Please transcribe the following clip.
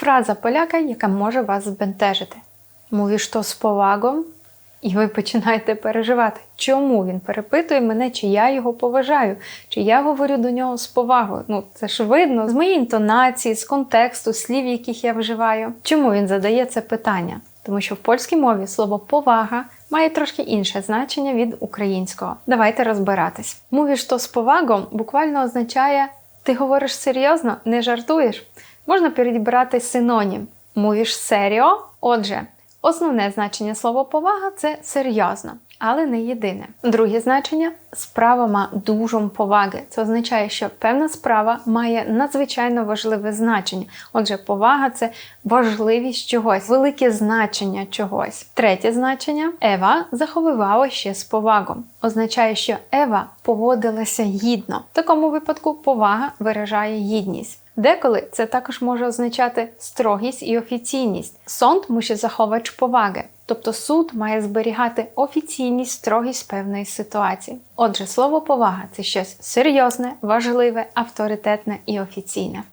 Фраза поляка, яка може вас збентежити. Mówisz то з повагом, і ви починаєте переживати, чому він перепитує мене, чи я його поважаю, чи я говорю до нього з повагою. Ну, це ж видно з моєї інтонації, з контексту, слів, яких я вживаю. Чому він задає це питання? Тому що в польській мові слово повага має трошки інше значення від українського. Давайте розбиратись. Mówisz то з повагом буквально означає ти говориш серйозно, не жартуєш. Можна підібрати синонім. Mówisz серіо. Отже, Основне значення слова повага це серйозно, але не єдине. Друге значення справа ма dużą поваги. Це означає, що певна справа має надзвичайно важливе значення. Отже, повага це важливість чогось, велике значення чогось. Третє значення Ева заховувала ще з повагом. Означає, що Ева поводилася гідно. В такому випадку повага виражає гідність. Деколи це також може означати строгість і офіційність. Сонд мусить заховач поваги, тобто суд має зберігати офіційність, строгість певної ситуації. Отже, слово повага це щось серйозне, важливе, авторитетне і офіційне.